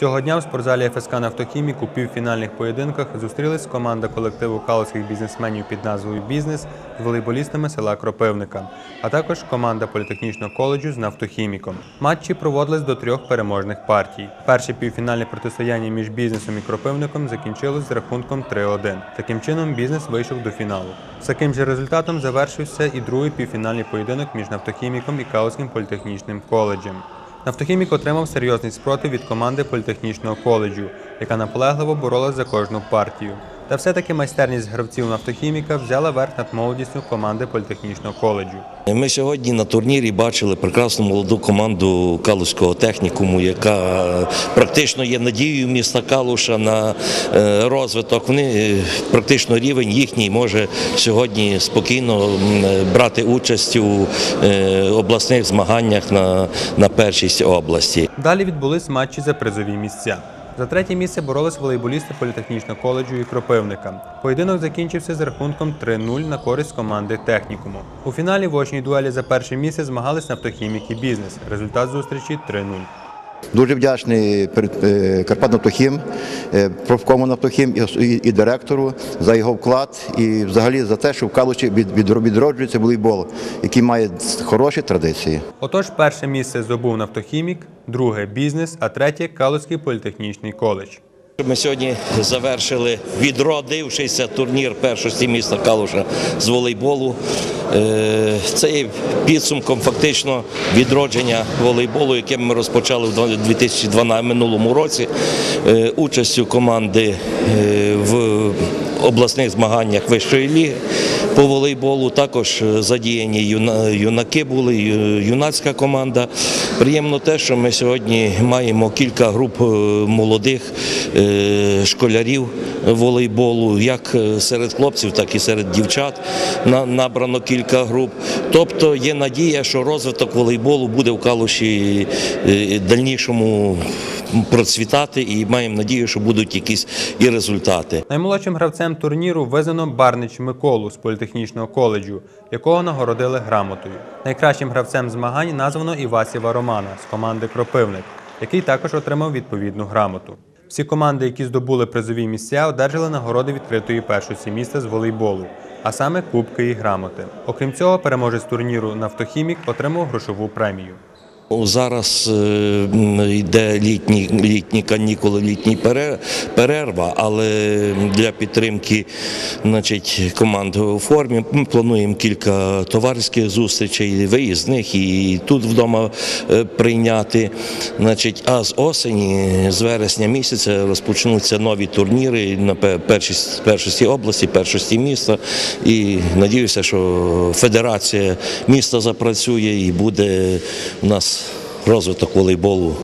Цього дня в спортзалі ФСК «Нафтохімік» у півфінальних поєдинках зустрілись команда колективу калузьких бізнесменів під назвою Бізнес з волейболістами села Кропивника, а також команда політехнічного коледжу з нафтохіміком. Матчі проводились до трьох переможних партій. Перше півфінальне протистояння між бізнесом і кропивником закінчилось з рахунком 3-1. Таким чином, бізнес вийшов до фіналу. З таким же результатом завершився і другий півфінальний поєдинок між нафтохіміком і Калузьким політехнічним коледжем. Нафтохімік отримав серйозний спротив від команди політехнічного коледжу, яка наполегливо боролась за кожну партію. Та все-таки майстерність гравців нафтохіміка взяла верх над молодістю команди політехнічного коледжу. Ми сьогодні на турнірі бачили прекрасну молоду команду Калуського технікуму, яка практично є надією міста Калуша на е, розвиток. Вони е, практично рівень їхній може сьогодні спокійно брати участь у е, обласних змаганнях на, на першість області. Далі відбулись матчі за призові місця. За третє місце боролись волейболісти політехнічного коледжу і Кропивника. Поєдинок закінчився з рахунком 3-0 на користь команди технікуму. У фіналі в очній дуелі за перше місце змагались нафтохімік і бізнес. Результат зустрічі 3-0. Дуже вдячний е, Карпат Нафтохім, е, профкому Нафтохім і, директору за його вклад і взагалі за те, що в від, відроджується волейбол, який має хороші традиції. Отож, перше місце здобув нафтохімік, друге бізнес, а третє Калузький політехнічний коледж. Ми сьогодні завершили відродившийся турнір першості міста Калуша з волейболу. Е, Це є підсумком фактично відродження волейболу, яке ми розпочали в 2012 минулому році. Е, Участю команди е, в обласних змаганнях вищої ліги по волейболу. Також е, задіяні юнаки були, юнацька команда. Приємно те, що ми сьогодні маємо кілька груп е, молодих е, школярів волейболу, як серед хлопців, так і серед дівчат. На- Набрано кілька груп. Тобто є надія, що розвиток волейболу буде в Калуші дальнішому процвітати, і маємо надію, що будуть якісь і результати. Наймолодшим гравцем турніру визнано Барнич Миколу з політехнічного коледжу, якого нагородили грамотою. Найкращим гравцем змагань названо Івасєва Романа з команди Кропивник, який також отримав відповідну грамоту. Всі команди, які здобули призові місця, одержали нагороди відкритої першості міста з волейболу, а саме кубки і грамоти. Окрім цього, переможець турніру Нафтохімік отримав грошову премію. Зараз е, йде літні, літні канікули, літні перерва, але для підтримки значить, команд у формі ми плануємо кілька товариських зустрічей, виїзних і тут вдома е, прийняти. Значить, а з осені, з вересня місяця розпочнуться нові турніри на першості області, першості міста. І надіюся, що федерація міста запрацює і буде у нас розвиток волейболу